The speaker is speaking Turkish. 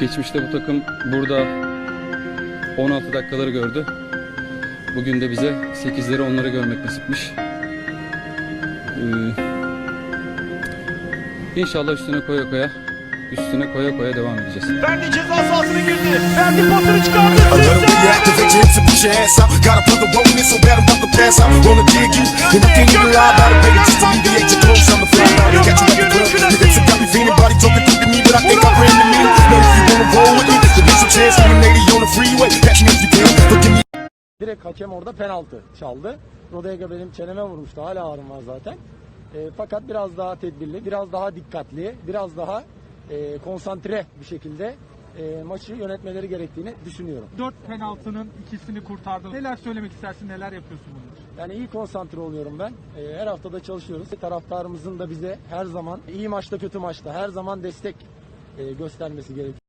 Geçmişte bu takım burada 16 dakikaları gördü. Bugün de bize 8'leri onları görmek nasipmiş. Ee, inşallah üstüne koya koya, üstüne koya koya devam edeceğiz. Ferdi ceza sahasına girdi. Ferdi pasını çıkardı. I let Direkt hakem orada penaltı çaldı. Rodega benim çeneme vurmuştu. Hala ağrım var zaten. E, fakat biraz daha tedbirli, biraz daha dikkatli, biraz daha e, konsantre bir şekilde e, maçı yönetmeleri gerektiğini düşünüyorum. Dört penaltının ikisini kurtardın. Neler söylemek istersin, neler yapıyorsun bunun için? Yani iyi konsantre oluyorum ben. E, her hafta da çalışıyoruz. Taraftarımızın da bize her zaman iyi maçta kötü maçta her zaman destek e, göstermesi gerekiyor.